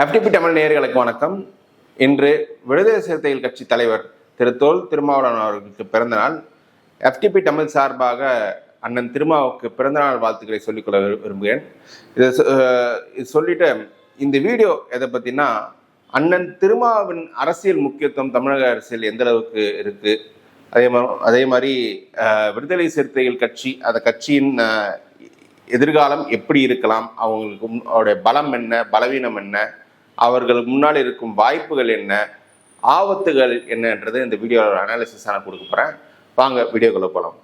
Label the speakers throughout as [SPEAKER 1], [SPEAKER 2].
[SPEAKER 1] FTP Tamil நேயர்களுக்கு வணக்கம். இன்று விடுதலை சிறுத்தைகள் கட்சி தலைவர் திரு தோல் திருமாவளவன் அவர்களுக்கு பிறந்த நாள். எஃப்டிபி தமிழ் சார்பாக அண்ணன் திருமாவுக்கு பிறந்தநாள் வாழ்த்துக்களை சொல்லிக்கொள்ள விரும்புகிறேன். இதை இது சொல்லிட்டு இந்த வீடியோ எதை பற்றினா அண்ணன் திருமாவின் அரசியல் முக்கியத்துவம் தமிழக அரசியல் எந்த அளவுக்கு இருக்கு? அதே மாதிரி அதே மாதிரி விடுதலை சிறுத்தைகள் கட்சி அந்த கட்சியின் எதிர்காலம் எப்படி இருக்கலாம்? அவங்களுக்கு அவருடைய பலம் என்ன? பலவீனம் என்ன? அவர்களுக்கு முன்னால் இருக்கும் வாய்ப்புகள் என்ன ஆபத்துகள் என்னன்றது இந்த வீடியோவில் அனாலிசிஸ் நான் கொடுக்க போகிறேன் வாங்க வீடியோக்குள்ளே போகலாம்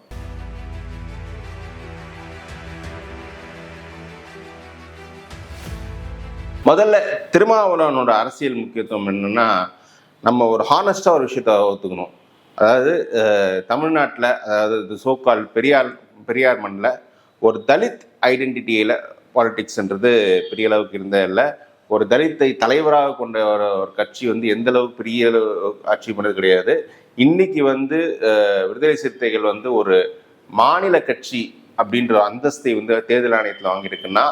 [SPEAKER 1] முதல்ல திருமாவளவனோட அரசியல் முக்கியத்துவம் என்னென்னா நம்ம ஒரு ஹானஸ்டாக ஒரு விஷயத்த ஒத்துக்கணும். அதாவது தமிழ்நாட்டில் அதாவது சோக்கால் பெரியார் பெரியார் மண்ணில் ஒரு தலித் ஐடென்டிட்டியில் பாலிட்டிக்ஸ்ன்றது பெரிய அளவுக்கு இருந்தே இல்லை ஒரு தலித்தை தலைவராக கொண்ட ஒரு ஒரு கட்சி வந்து எந்த அளவுக்கு பெரிய ஆட்சி பண்ணது கிடையாது. இன்னைக்கு வந்து விடுதலை சிறுத்தைகள் வந்து ஒரு மாநில கட்சி அப்படின்ற அந்தஸ்தை வந்து தேர்தல் ஆணையத்தில் வாங்கியிருக்குன்னா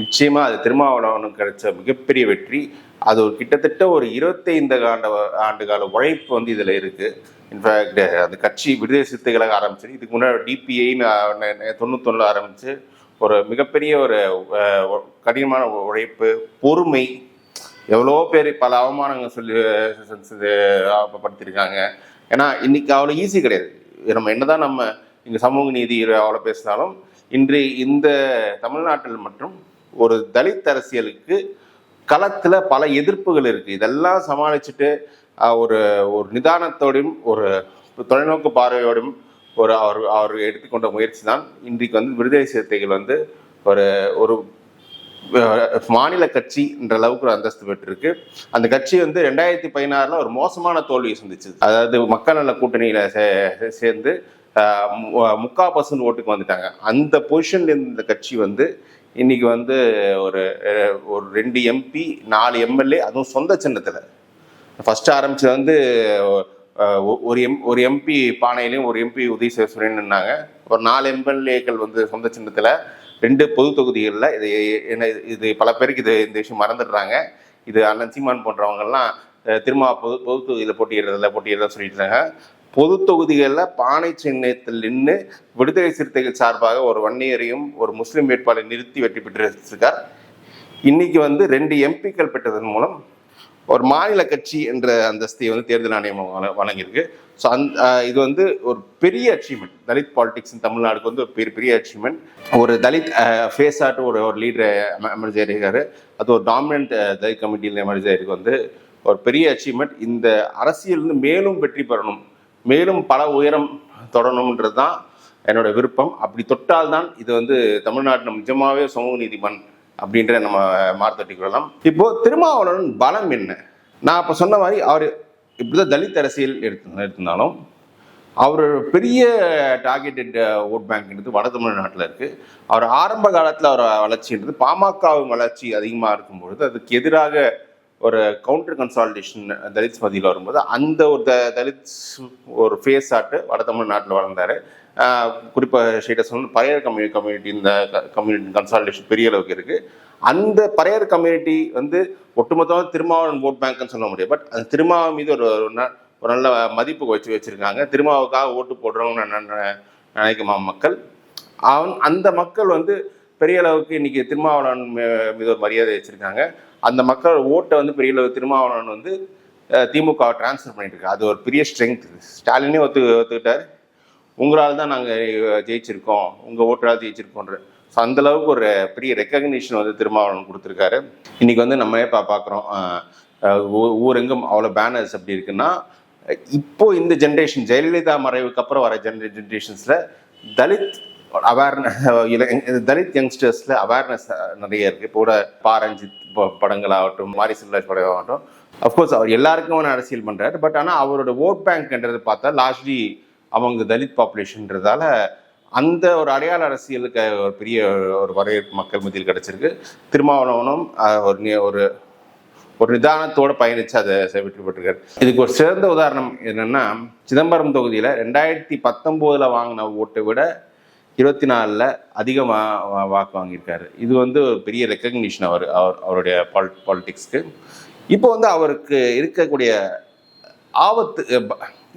[SPEAKER 1] நிச்சயமா அது திருமாவளவனுக்கு கிடைச்ச மிகப்பெரிய வெற்றி. அது ஒரு கிட்டத்தட்ட ஒரு இருபத்தைந்து ஆண்ட ஆண்டுகால உழைப்பு வந்து இதில் இருக்கு. இன்ஃபேக்ட் அந்த கட்சி விடுதலை சிறுத்தைகளாக ஆரம்பிச்சு இதுக்கு முன்னாடி டிபிஐன்னு தொண்ணூத்தொன்னு ஆரம்பிச்சு ஒரு மிகப்பெரிய ஒரு கடினமான உழைப்பு பொறுமை. எவ்வளோ பேர் பல அவமானங்கள் சொல்லி அஹ், படுத்திருக்காங்க ஏன்னா இன்னைக்கு அவ்வளோ ஈஸி கிடையாது. நம்ம என்னதான் நம்ம இங்கே சமூக நீதி அவ்வளோ பேசினாலும் இன்று இந்த தமிழ்நாட்டில் மற்றும் ஒரு தலித் அரசியலுக்கு களத்தில் பல எதிர்ப்புகள் இருக்கு. இதெல்லாம் சமாளிச்சுட்டு ஒரு ஒரு நிதானத்தோடையும் ஒரு தொலைநோக்கு பார்வையோடும் ஒரு அவர் அவர் எடுத்துக்கொண்ட முயற்சி தான் இன்றைக்கு வந்து விடுதலை சிறுத்தைகள் வந்து ஒரு ஒரு மாநில கட்சி என்ற அளவுக்கு ஒரு அந்தஸ்து பெற்றிருக்கு. அந்த கட்சி வந்து ரெண்டாயிரத்தி பதினாறுல ஒரு மோசமான தோல்வியை சந்திச்சு. அதாவது மக்கள் நல கூட்டணியில சே- சேர்ந்து முக்கா பர்சன்ட் ஓட்டுக்கு வந்துட்டாங்க. அந்த பொசிஷன்ல இருந்த இந்த கட்சி வந்து இன்னைக்கு வந்து ஒரு ஒரு ரெண்டு எம்பி நாலு எம்எல்ஏ அதுவும் சொந்த சின்னத்துல. ஃபர்ஸ்ட் ஆரம்பிச்சது வந்து ஒரு எம் ஒரு எம்பி பானையிலையும் ஒரு எம்பி உதயசேஸ்வரன் நின்னாங்க. ஒரு நாலு எம்எல்ஏக்கள் வந்து சொந்த சின்னத்தில் ரெண்டு பொது தொகுதிகளில் இது என்ன இது பல பேருக்கு இது இந்த விஷயம் மறந்துடுறாங்க. இது அண்ணன் சீமான் போன்றவங்கெல்லாம் திருமா திரும்ப பொது பொது தொகுதியில் போட்டியிடுறதில்ல போட்டியிடுறத சொல்லிட்டு இருக்காங்க பொது தொகுதிகளில் பானை சின்னத்தில் நின்று விடுதலை சிறுத்தைகள் சார்பாக ஒரு வன்னியரையும் ஒரு முஸ்லீம் வேட்பாளரை நிறுத்தி வெற்றி பெற்றிருக்கார். இன்னைக்கு வந்து ரெண்டு எம்பிக்கள் பெற்றதன் மூலம் ஒரு மாநில கட்சி என்ற அந்தஸ்தை வந்து தேர்தல் ஆணையம் வழங்கியிருக்கு. ஸோ அந் இது வந்து ஒரு பெரிய அச்சீவ்மெண்ட் தலித் பாலிடிக்ஸ் தமிழ்நாடுக்கு வந்து ஒரு பெரிய பெரிய அச்சீவ்மெண்ட் ஒரு தலித் ஃபேஸ் ஆட்டு ஒரு ஒரு லீடர் எமர்ஜி ஆகிருக்காரு அது ஒரு டாமினன்ட் தலித் கமிட்டியில் எமர்ஜி ஆகிருக்கு வந்து ஒரு பெரிய அச்சீவ்மெண்ட் இந்த அரசியல் வந்து மேலும் வெற்றி பெறணும். மேலும் பல உயரம் தொடரணுன்றது தான் என்னோட விருப்பம். அப்படி தொட்டால்தான் இது வந்து தமிழ்நாட்டில் நிஜமாவே சமூக நீதிமன்றம் அப்படின்ற நம்ம மார்த்தட்டி கொள்ளலாம் இப்போ திருமாவளவன் பலம் என்ன? நான் இப்போ சொன்ன மாதிரி அவர் இப்படிதான் தலித் அரசியல் எடுத்து எடுத்திருந்தாலும் அவர் பெரிய டார்கெட்டட் ஓட் பேங்க்ன்றது வட தமிழ்நாட்டில் இருக்குது அவர் ஆரம்ப காலத்தில் அவர் வளர்ச்சின்றது பாமகவின் வளர்ச்சி அதிகமாக இருக்கும்பொழுது அதுக்கு எதிராக ஒரு கவுண்டர் கன்சாலிடேஷன் தலித் மதியில் வரும்போது அந்த ஒரு த தலித் ஒரு ஃபேஸ் ஆட்டு வட தமிழ்நாட்டில் வளர்ந்தார். குறிப்பாக ஸ்டேட்டஸ் வந்து சொல்லணும் கம்யூனி கம்யூனிட்டி இந்த கம்யூனிட்டி கன்சாலிடேஷன் பெரிய அளவுக்கு இருக்குது அந்த பரையர் கம்யூனிட்டி வந்து ஒட்டுமொத்தமாக திருமாவளவன் ஓட் பேங்க்னு சொல்ல முடியும் பட் அந்த திருமாவன் மீது ஒரு ஒரு ந- ஒரு நல்ல மதிப்பு வச்சு வச்சுருக்காங்க. திருமாவுக்காக ஓட்டு போடுறவங்க நான் நினை- நினைக்குமா மக்கள். அவன் அந்த மக்கள் வந்து பெரிய அளவுக்கு இன்னைக்கு திருமாவளவன் மீது ஒரு மரியாதை வச்சுருக்காங்க. அந்த மக்கள் ஓட்டை வந்து பெரிய அளவு திருமாவளவன் வந்து திமுக டிரான்ஸ்ஃபர் பண்ணிட்டு இருக்காரு. அது ஒரு பெரிய ஸ்ட்ரென்த் ஸ்டாலினே ஒத்து ஒத்துக்கிட்டாரு. உங்களால் தான் நாங்கள் ஜெயிச்சிருக்கோம். உங்கள் ஓட்டரால் ஜெயிச்சிருக்கோன்ற ஸோ அந்தளவுக்கு ஒரு பெரிய ரெக்கக்னிஷன் வந்து திருமாவளவன் கொடுத்துருக்காரு. இன்றைக்கி வந்து நம்ம பா பார்க்குறோம் ஊரெங்கும் அவ்வளோ பேனர்ஸ் அப்படி இருக்குன்னா இப்போ இந்த ஜென்ரேஷன் ஜெயலலிதா மறைவுக்கு அப்புறம் வர ஜென்ரே ஜென்ரேஷன்ஸில் தலித் அவேர்னஸ் தலித் யங்ஸ்டர்ஸில் அவேர்னஸ் நிறைய இருக்குது இப்போ கூட பாரஞ்சித் ப- படங்களாகட்டும் மாரி சிவராஜ் படம் ஆகட்டும் அஃப்கோர்ஸ் அவர் எல்லாருக்கும் அரசியல் பண்ணுறாரு பட் ஆனால் அவரோட ஓட் பேங்க்ன்றது பார்த்தா லார்ஜ்லி அவங்க தலித் பாப்புலேஷன்றதால அந்த ஒரு அடையாள அரசியலுக்கு ஒரு பெரிய ஒரு வரவேற்பு மக்கள் மத்தியில் கிடைச்சிருக்கு. திருமாவளவனும் ஒரு ஒரு ஒரு நிதானத்தோட பயணித்து அதை செ- வெற்றி பெற்றிருக்காரு இதுக்கு ஒரு சிறந்த உதாரணம் என்னென்னா சிதம்பரம் தொகுதியில் ரெண்டாயிரத்தி பத்தொம்போதில் வாங்கின ஓட்டை விட இருபத்தி நாலில் அதிகமாக வாக்கு வாங்கியிருக்காரு. இது வந்து ஒரு பெரிய ரெக்கக்னிஷன் அவர் அவர் அவருடைய பால் பாலிட்டிக்ஸ்க்கு இப்போ வந்து அவருக்கு இருக்கக்கூடிய ஆபத்து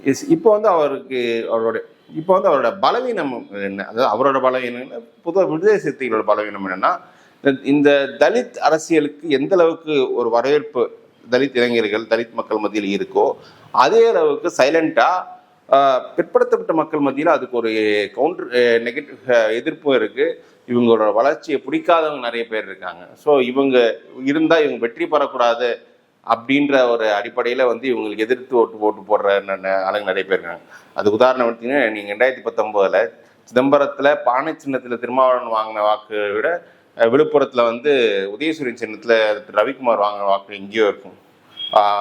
[SPEAKER 1] இஸ்- இப்போ வந்து அவருக்கு அவருடைய இப்போ வந்து அவரோட பலவீனம் என்ன? அதாவது அவரோட பலவீனம் என்ன? பொதுவாக விடுதலை சிறுத்தைகளோட பலவீனம் என்னன்னா இந்த- இந்த தலித் அரசியலுக்கு எந்த அளவுக்கு ஒரு வரவேற்பு தலித் இளைஞர்கள் தலித் மக்கள் மத்தியில் இருக்கோ அதே அளவுக்கு சைலண்டாக பிற்படுத்தப்பட்ட மக்கள் மத்தியில் அதுக்கு ஒரு கவுண்டர் நெகட்டிவ் எதிர்ப்பும் இருக்குது இவங்களோட வளர்ச்சியை பிடிக்காதவங்க நிறைய பேர் இருக்காங்க. ஸோ இவங்க இருந்தால் இவங்க வெற்றி பெறக்கூடாது அப்படின்ற ஒரு அடிப்படையில் வந்து இவங்களுக்கு எதிர்த்து ஓட்டு ஓட்டு போடுற ந- ந- ஆளுங்க நிறைய பேர் இருக்காங்க. உதாரணம் எடுத்தீங்கன்னா நீங்கள் ரெண்டாயிரத்தி பத்தொம்போதில் சிதம்பரத்தில் பானை சின்னத்தில் திருமாவளவன் வாங்கின வாக்கு விட விழுப்புரத்தில் வந்து உதயசூரியன் சின்னத்தில் ரவிக்குமார் வாங்கின வாக்கு எங்கேயோ இருக்கும்.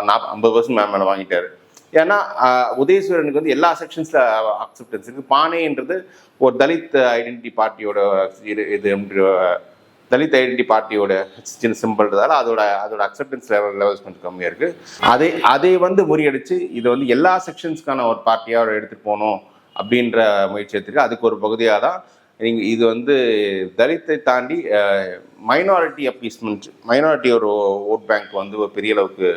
[SPEAKER 1] நாப் ஐம்பது பர்சன்ட் மேம் மேலே வாங்கிட்டார். ஏன்னா ஆஹ், உதயசூரனுக்கு வந்து எல்லா செக்ஷன்ஸில் அக்செப்டன்ஸ் இருக்குது பானைன்றது ஒரு தலித் ஐடென்டிட்டி பார்ட்டியோட இது இது தலித் ஐடென்டி பார்ட்டியோட சின்ன சிம்பிள்ன்றதால அதோட அதோட அக்செப்டன்ஸ் லெவல் லெவல்ஸ் கொஞ்சம் கம்மியாக இருக்குது அதை அதை வந்து முறியடிச்சு இது வந்து எல்லா செக்ஷன்ஸ்க்கான ஒரு பார்ட்டியாக எடுத்துகிட்டு போகணும் அப்படின்ற முயற்சி எடுத்துருக்கு. அதுக்கு ஒரு பகுதியாக தான் நீங்கள் இது வந்து தலித்தை தாண்டி மைனாரிட்டி அப்பீஸ்மெண்ட் மைனாரிட்டி ஒரு ஓட் பேங்க் வந்து ஒரு பெரிய அளவுக்கு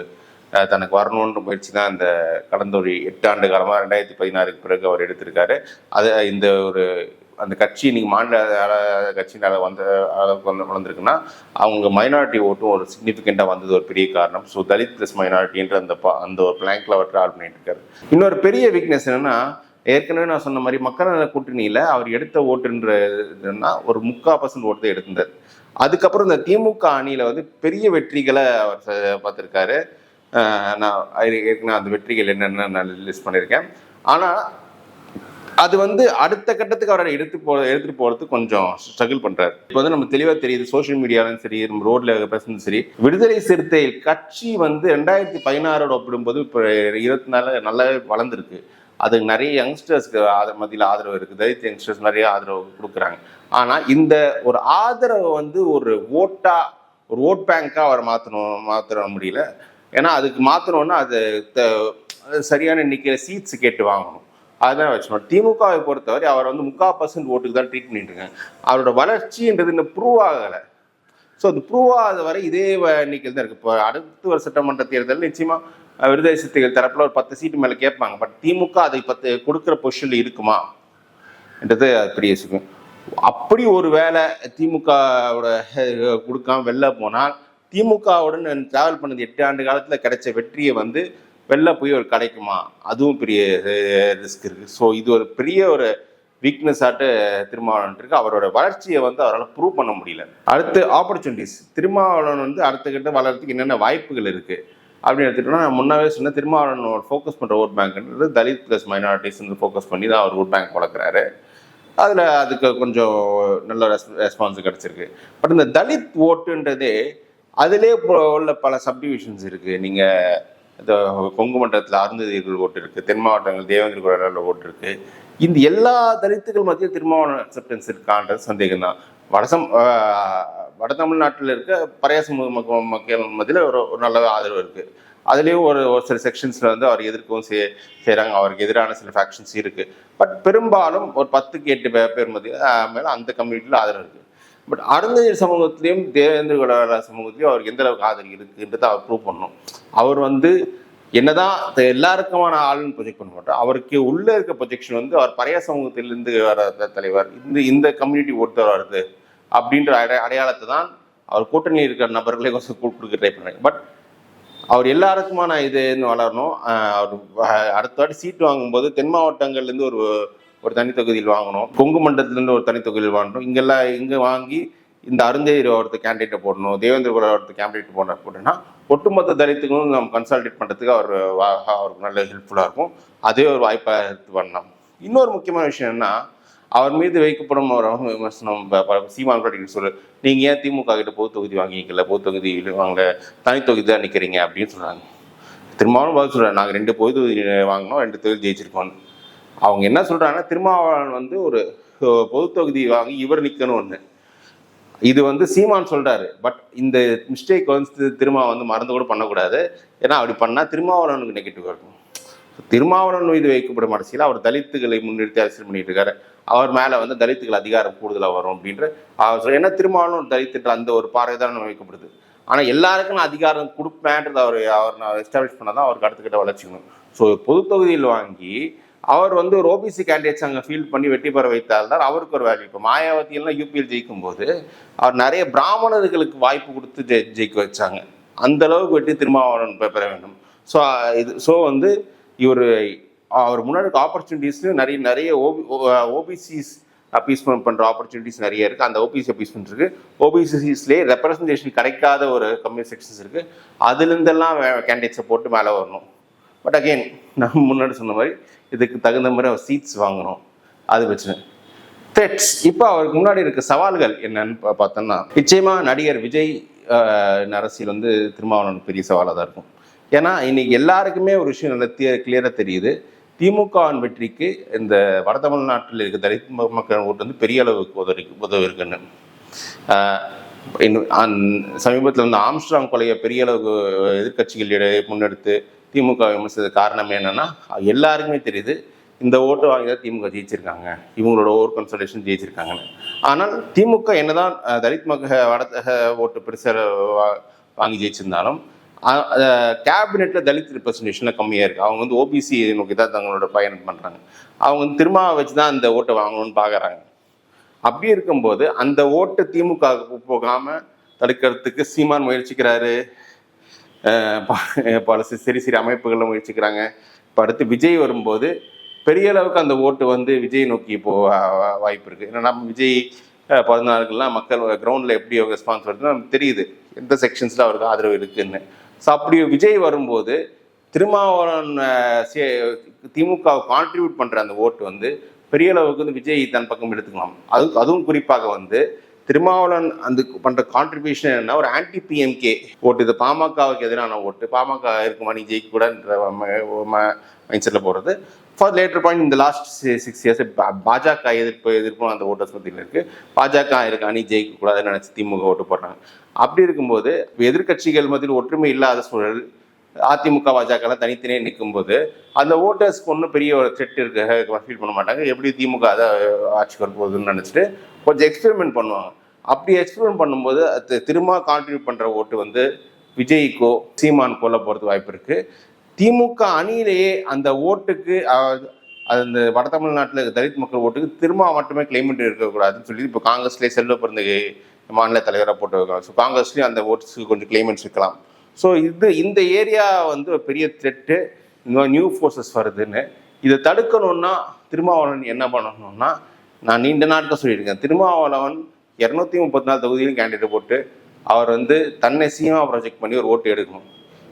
[SPEAKER 1] தனக்கு வரணுன்ற முயற்சி தான் இந்த கடந்த ஒரு எட்டு ஆண்டு காலமாக ரெண்டாயிரத்தி பதினாறுக்கு பிறகு அவர் எடுத்திருக்காரு. அது இந்த ஒரு அந்த கட்சி நீங்கள் மாநில அள- கட்சினால வந்த அளவுக்கு வந்து வளர்ந்துருக்குன்னா அவங்க மைனாரிட்டி ஓட்டும் ஒரு சிக்னிஃபிகண்ட்டாக வந்தது ஒரு பெரிய காரணம். ஸோ தலித் ப்ளஸ் மைனாரிட்டின்ற அந்த பா அந்த ஒரு பிளாங்க்ல அவர் ட்ராவல் பண்ணிட்டு இருக்காரு. இன்னொரு பெரிய வீக்னஸ் என்னன்னா ஏற்கனவே நான் சொன்ன மாதிரி மக்கள் நல கூட்டணியில் அவர் எடுத்த ஓட்டுன்றதுன்னா ஒரு முக்கால் பர்சன்ட் ஓட்டு தான் எடுத்திருந்தார். அதுக்கப்புறம் இந்த திமுக அணியில் வந்து பெரிய வெற்றிகளை அவர் பார்த்துருக்காரு. நான் அது- ஏற்கனவே அந்த வெற்றிகள் என்னென்ன நான் லிஸ்ட் பண்ணியிருக்கேன். ஆனால் அது வந்து அடுத்த கட்டத்துக்கு அவரை எடுத்து போ எடுத்துட்டு போறது கொஞ்சம் ஸ்ட்ரகிள் பண்றாரு. இப்போ வந்து நம்ம தெளிவா தெரியுது சோஷியல் மீடியாலும் சரி நம்ம ரோட்ல பேசுனதும் சரி. விடுதலை சிறுத்தை கட்சி வந்து ரெண்டாயிரத்தி பதினாறோட ஒப்பிடும்போது இப்போ இருபத்தி நாலு நல்லாவே வளர்ந்துருக்கு. அது நிறைய யங்ஸ்டர்ஸ்க்கு அதை மத்தியில் ஆதரவு இருக்குது தலித் யங்ஸ்டர்ஸ் நிறைய ஆதரவு கொடுக்குறாங்க. ஆனால் இந்த ஒரு ஆதரவை வந்து ஒரு ஓட்டா ஒரு ஓட் பேங்காக அவரை மாற்றணும் மாற்ற முடியல. ஏன்னா அதுக்கு மாற்றணும்னா அது த- அது சரியான எண்ணிக்கையில் சீட்ஸ் கேட்டு வாங்கணும். அதுதான் வச்சுக்கணும். திமுகவை பொறுத்தவரை அவர் வந்து முக்கால் பர்சன்ட் ஓட்டுக்கு தான் ட்ரீட் பண்ணிட்டு இருக்காங்க அவரோட வளர்ச்சின்றது இன்னும் ப்ரூவ் ஆகலை. ஸோ அது ப்ரூவ் ஆகாத வரை இதே எண்ணிக்கையில் தான் இருக்கு. இப்போ அடுத்த ஒரு சட்டமன்ற தேர்தல் நிச்சயமா அஹ், விடுதலை சிறுத்தைகள் ஒரு பத்து சீட்டு மேலே கேட்பாங்க. பட் திமுக அதை பத்து கொடுக்குற பொசிஷனில் இருக்குமா? என்றது அது பெரிய விஷயம். அப்படி ஒரு வேளை திமுகவோட கொடுக்காம வெளில போனால் திமுகவுடன் டிராவல் பண்ணது எட்டு ஆண்டு காலத்தில் கிடைச்ச வெற்றியை வந்து வெளில போய் ஒரு கிடைக்குமா? அதுவும் பெரிய ரிஸ்க் இருக்கு. ஸோ இது ஒரு பெரிய ஒரு வீக்னஸ் ஆட்டு திருமாவளவன் இருக்கு. அவரோட வளர்ச்சியை வந்து அவரால் ப்ரூவ் பண்ண முடியல. அடுத்து ஆப்பர்ச்சுனிட்டிஸ் திருமாவளவன் வந்து அடுத்த கிட்ட வளர்றதுக்கு என்னென்ன வாய்ப்புகள் இருக்கு? அப்படின்னு எடுத்துட்டோம்னா நான் முன்னாவே சொன்ன திருமாவளவன் ஃபோக்கஸ் பண்ணுற ஓட் பேங்க்ன்றது தலித் ப்ளஸ் மைனாரிட்டிஸ் ஃபோக்கஸ் பண்ணி தான் அவர் ஓட் பேங்க் வளர்க்குறாரு. அதில் அதுக்கு கொஞ்சம் நல்ல ரெஸ் ரெஸ்பான்ஸ் கிடச்சிருக்கு. பட் இந்த தலித் ஓட்டுன்றதே அதிலே உள்ள பல சப்டிவிஷன்ஸ் இருக்குது நீங்கள் இந்த கொங்கு மண்டலத்தில் அருந்ததிகள் ஓட்டு இருக்குது தென் மாவட்டங்கள் தேவேந்திர குரலில் ஓட்டு இருக்குது இந்த எல்லா தலித்துகள் மத்தியில் திருமாவளவன் அக்செப்டன்ஸ் இருக்கான்றது சந்தேகம் தான். வடசம் வட தமிழ்நாட்டில் இருக்க பரையாச மக்கள் மக்கள் மத்தியில் ஒரு ஒரு நல்ல ஆதரவு இருக்குது அதுலேயும் ஒரு ஒரு சில செக்ஷன்ஸில் வந்து அவர் எதிர்க்கவும் செய் செய்கிறாங்க அவருக்கு எதிரான சில ஃபேக்ஷன்ஸ் இருக்குது பட் பெரும்பாலும் ஒரு பத்துக்கு எட்டு பே- பேர் மத்தியில் மேலே அந்த கம்யூனிட்டியில் ஆதரவு இருக்குது பட் அருந்ததி சமூகத்திலையும் தேவேந்திர குல சமூகத்திலையும் அவருக்கு எந்த அளவுக்கு ஆதரவு இருக்குன்றதை அவர் ப்ரூவ் பண்ணணும். அவர் வந்து என்னதான் எல்லாருக்குமான ஆளுன்னு ப்ரொஜெக்ட் பண்ண மாட்டோம் அவருக்கு உள்ள இருக்க ப்ரொஜெக்ஷன் வந்து அவர் பழைய சமூகத்திலிருந்து வர தலைவர் இந்த இந்த கம்யூனிட்டி ஒருத்தர் வருது அப்படின்ற அடை அடையாளத்தை தான் அவர் கூட்டணியில் இருக்கிற நபர்களே கொஞ்சம் கு- கொடுக்க ட்ரை பண்ணுறாங்க பட் அவர் எல்லாருக்குமான இதுன்னு வளரணும். அவர் அடுத்த வாட்டி சீட் வாங்கும்போது தென் மாவட்டங்கள்லேருந்து ஒரு ஒரு தனித்தொகுதியில் வாங்கணும். கொங்கு மண்டலத்துலேருந்து ஒரு தனித்தொகுதியில் வாங்கணும். இங்கெல்லாம் இங்கே வாங்கி இந்த அருந்தேரி ஒருத்தர் கேண்டிடேட்டை போடணும். தேவேந்திரகுல ஒருத்தர் கேண்டிடேட் போட போட்டோன்னா ஒட்டுமொத்த தலித்துகளும் நம்ம கன்சால்டேட் பண்ணுறதுக்கு அவர் வா- அவருக்கு நல்ல ஹெல்ப்ஃபுல்லாக இருக்கும். அதே ஒரு வாய்ப்பாக எடுத்து பண்ணலாம். இன்னொரு முக்கியமான விஷயம் என்ன அவர் மீது வைக்கப்படும் ஒரு விமர்சனம் சீமான் கூட சொல்லு நீங்கள் ஏன் திமுக கிட்ட பொது தொகுதி வாங்கிக்கல பொது தொகுதி வாங்க தனித்தொகுதி தான் நிற்கிறீங்க அப்படின்னு சொல்கிறாங்க திரும்பவும் பதில் சொல்கிறார் நாங்கள் ரெண்டு பொது தொகுதி வாங்கினோம் ரெண்டு தொகுதி ஜெயிச்சிருக்கோம் அவங்க என்ன சொல்கிறாங்கன்னா திருமாவளவன் வந்து ஒரு அஹ், பொது தொகுதி வாங்கி இவர் நிற்கணும் ஒன்று இது வந்து சீமான் சொல்கிறாரு பட் இந்த மிஸ்டேக் வந்து திருமா வந்து மறந்து கூட பண்ணக்கூடாது. ஏன்னா அப்படி பண்ணால் திருமாவளவனுக்கு நெகட்டிவ் இருக்கும். திருமாவளவன் மீது வைக்கப்படும் அரசியல் அவர் தலித்துகளை முன்னிறுத்தி அரசியல் பண்ணிட்டு இருக்காரு. அவர் மேலே வந்து தலித்துகள் அதிகாரம் கூடுதலாக வரும் அப்படின்ற அவர் ஏன்னா திருமாவளவன் ஒரு தலித்துன்ற அந்த ஒரு பார்வை தான் வைக்கப்படுது. ஆனால் எல்லாருக்கும் நான் அதிகாரம் கொடுப்பேன்றது அவர் அவர் நான் எஸ்டாப்ளிஷ் பண்ணதான் அவருக்கு அடுத்துக்கிட்ட வளர்ச்சிக்கணும் ஸோ பொது தொகுதியில் வாங்கி அவர் வந்து ஒரு ஓபிசி கேண்டிடேட்ஸ் அங்கே ஃபீல் பண்ணி வெற்றி பெற வைத்தால் தான் அவருக்கு ஒரு வேல்யூ இப்போ மாயாவதியெல்லாம் யூபியில் ஜெயிக்கும் போது அவர் நிறைய பிராமணர்களுக்கு வாய்ப்பு கொடுத்து ஜெய் ஜெயிக்க வச்சாங்க. அந்த அளவுக்கு வெற்றி திருமாவளவன் பெற வேண்டும். ஸோ இது ஸோ வந்து இவர் அவர் முன்னாடி ஆப்பர்ச்சுனிட்டிஸ்லையும் நிறைய நிறைய ஓபி ஓபிசிஸ் அப்பீஸ்மெண்ட் பண்ணுற ஆப்பர்ச்சுனிட்டிஸ் நிறைய இருக்குது அந்த ஓபிசி அப்பீஸ்மெண்ட் இருக்குது ஓபிசிஸ்லேயே ரெப்ரசன்டேஷன் கிடைக்காத ஒரு கம்யூனி செக்ஷன்ஸ் இருக்குது அதுலேருந்தெல்லாம் கேண்டிடேட்ஸை போட்டு மேலே வரணும். பட் அகெயின் நான் முன்னாடி சொன்ன மாதிரி இதுக்கு தகுந்த மாதிரி அவர் சீட்ஸ் வாங்கணும். அது பிரச்சனை. த்ரெட்ஸ் இப்போ அவருக்கு முன்னாடி இருக்க சவால்கள் என்னன்னு பார்த்தோம்னா நிச்சயமா நடிகர் விஜய் அரசியல் வந்து திருமாவளவன் பெரிய சவாலாக தான் இருக்கும். ஏன்னா இன்னைக்கு எல்லாருக்குமே ஒரு விஷயம் நல்லா கிளியராக தெரியுது. திமுகவின் வெற்றிக்கு இந்த வட தமிழ்நாட்டில் இருக்க தலித் மக்கள் ஓட்டு வந்து பெரிய அளவுக்கு உதவி உதவி இருக்குன்னு. இன்னும் அந்- சமீபத்தில் வந்து ஆம்ஸ்ட்ராங் கொலையை பெரிய அளவுக்கு எதிர்க்கட்சிகள் இடையே முன்னெடுத்து திமுக விமர்சித்தது காரணம் என்னன்னா எல்லாருக்குமே தெரியுது இந்த ஓட்டு வாங்கி தான் திமுக ஜெயிச்சிருக்காங்க. இவங்களோட ஓவர் கன்சல்டேஷன் ஜெயிச்சிருக்காங்கன்னு. ஆனால் திமுக என்னதான் தலித் மக வடத்தக ஓட்டு பெருசாக வாங்கி ஜெயிச்சிருந்தாலும் கேபினெட்ல தலித் ரெப்ரஸன்டேஷன்ல கம்மியா இருக்கு. அவங்க வந்து ஓபிசி நோக்கி தான் தங்களோட பயணம் பண்றாங்க. அவங்க வந்து திரும்ப வச்சு தான் அந்த ஓட்டை வாங்கணும்னு பாக்குறாங்க. அப்படி இருக்கும்போது அந்த ஓட்டு திமுக போகாமல் போகாம தடுக்கிறதுக்கு சீமான் முயற்சிக்கிறாரு. பல சிறு சிறு அமைப்புகளில் முயற்சிக்கிறாங்க. இப்போ அடுத்து விஜய் வரும்போது பெரிய அளவுக்கு அந்த ஓட்டு வந்து விஜய் நோக்கி இப்போ வாய்ப்பு இருக்குது ஏன்னா நம்ம விஜய் பதினாறுக்கெல்லாம் மக்கள் கிரவுண்டில் எப்படி ரெஸ்பான்ஸ் வருதுன்னு நமக்கு தெரியுது. எந்த செக்ஷன்ஸில் அவருக்கு ஆதரவு இருக்குதுன்னு ஸோ அப்படி விஜய் வரும்போது திருமாவளவன் திமுக கான்ட்ரிபியூட் பண்ணுற அந்த ஓட்டு வந்து பெரிய அளவுக்கு வந்து விஜய் தன் பக்கம் எடுத்துக்கலாம். அது அதுவும் குறிப்பாக வந்து திருமாவளவன் அந்த பண்ற கான்ட்ரிபியூஷன் என்ன ஒரு ஆன்டி பிஎம்கே ஓட்டு. இது பாமகவுக்கு எதிரான ஓட்டு. பாமக இருக்குமா? நீ ஜெயிக்க கூடன்ற மைண்ட் செட்டில் போகிறது ஃபார் லேட்டர் பாயிண்ட் இந்த லாஸ்ட் சிக்ஸ் இயர்ஸ் பாஜக எதிர்ப்பு எதிர்ப்பும் அந்த ஓட்டர்ஸ் மத்தியில் இருக்குது பாஜக இருக்கு? அணி ஜெயிக்க கூடாதுன்னு திமுக ஓட்டு போடுறாங்க. அப்படி இருக்கும்போது எதிர்க்கட்சிகள் மத்தியில் ஒற்றுமை இல்லாத சூழல் அதிமுக பாஜகலாம் தனித்தனியே நிற்கும்போது அந்த ஓட்டர்ஸ்க்கு ஒன்றும் பெரிய ஒரு த்ரெட் இருக்க ஃபீல் பண்ண மாட்டாங்க. எப்படி திமுக அதை ஆட்சிக்கு வரப்போகுதுன்னு நினச்சிட்டு கொஞ்சம் எக்ஸ்பெரிமெண்ட் பண்ணுவாங்க. அப்படி எக்ஸ்பிளைன் பண்ணும்போது அது திரும்ப கான்ட்ரிபியூட் பண்ணுற ஓட்டு வந்து விஜய்க்கோ சீமான் கோல போகிறது வாய்ப்பு இருக்குது திமுக அணியிலேயே அந்த ஓட்டுக்கு அந்த வட தமிழ்நாட்டில் தலித் மக்கள் ஓட்டுக்கு திரும்ப மட்டுமே கிளைமேட் இருக்கக்கூடாதுன்னு சொல்லி இப்போ காங்கிரஸ்லேயே செல்வ பிறந்தகை மாநில தலைவராக போட்டு வைக்கலாம். ஸோ காங்கிரஸ்லேயும் அந்த ஓட்ஸுக்கு கொஞ்சம் கிளைமெண்ட்ஸ் இருக்கலாம் ஸோ இது இந்த ஏரியா வந்து ஒரு பெரிய த்ரெட்டு இந்த நியூ ஃபோர்ஸஸ் வருதுன்னு. இதை தடுக்கணும்னா திருமாவளவன் என்ன பண்ணணும்னா நான் நீண்ட நாட்கள் சொல்லியிருக்கேன். திருமாவளவன் இரநூத்தி முப்பத்தி நாலு தொகுதியிலும் கேண்டிடேட் போட்டு அவர் வந்து தன்னை சீமா ப்ராஜெக்ட் பண்ணி ஒரு ஓட்டு எடுக்கணும்.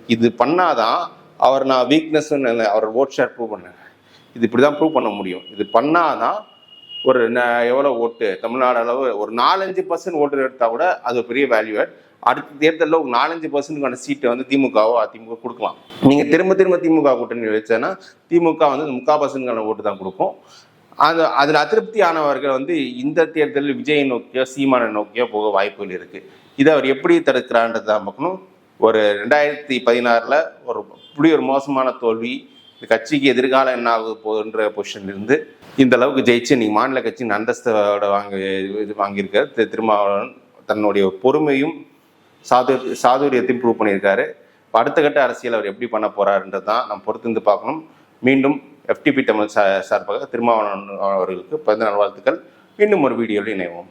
[SPEAKER 1] இது பண்ணாதான் அவர் நான் வீக்னஸ் அவர் ஓட் ஷேர் ப்ரூவ் பண்ணேன். இது இப்படி தான் ப்ரூவ் பண்ண முடியும். இது பண்ணாதான் ஒரு ந- ஓட்டு தமிழ்நாடு அளவு ஒரு நாலஞ்சு பர்சன்ட் ஓட்டு எடுத்தால் கூட அது பெரிய வேல்யூ அடுத்த தேர்தலில் ஒரு நாலஞ்சு பர்சன்ட்டுக்கான சீட்டை வந்து திமுகவோ அதிமுக கொடுக்கலாம். நீங்கள் திரும்ப திரும்ப திமுக கூட்டணி வச்சேன்னா திமுக வந்து முக்கால் பர்சன்ட்கான ஓட்டு தான் கொடுக்கும். அது அதில் அதிருப்தி ஆனவர்கள் வந்து இந்த தேர்தலில் விஜயை நோக்கியோ சீமானை நோக்கியோ போக வாய்ப்புகள் இருக்குது இதை அவர் எப்படி தடுக்கிறான்றது தான் பார்க்கணும். ஒரு ரெண்டாயிரத்தி பதினாறில் ஒரு இப்படி ஒரு மோசமான தோல்வி இந்த கட்சிக்கு எதிர்காலம் என்ன ஆக போகுதுன்ற பொசிஷன்ல இருந்து இந்த அளவுக்கு ஜெயிச்சு நீ மாநில கட்சியின் அந்தஸ்தோட வாங்கி இது வாங்கியிருக்காரு. திரு திருமாவளவன் தன்னுடைய பொறுமையும் சாது சாதுரியத்தையும் ப்ரூவ் பண்ணியிருக்காரு. அடுத்த கட்ட அரசியல் அவர் எப்படி பண்ண போறாருன்றது தான் நம்ம பொறுத்திருந்து பார்க்கணும். மீண்டும் எஃப்டிபி தமிழ் சா சார்பாக திருமாவளவன் அவர்களுக்கு பிறந்த வாழ்த்துக்கள். இன்னும் ஒரு வீடியோவில் இணைவோம்.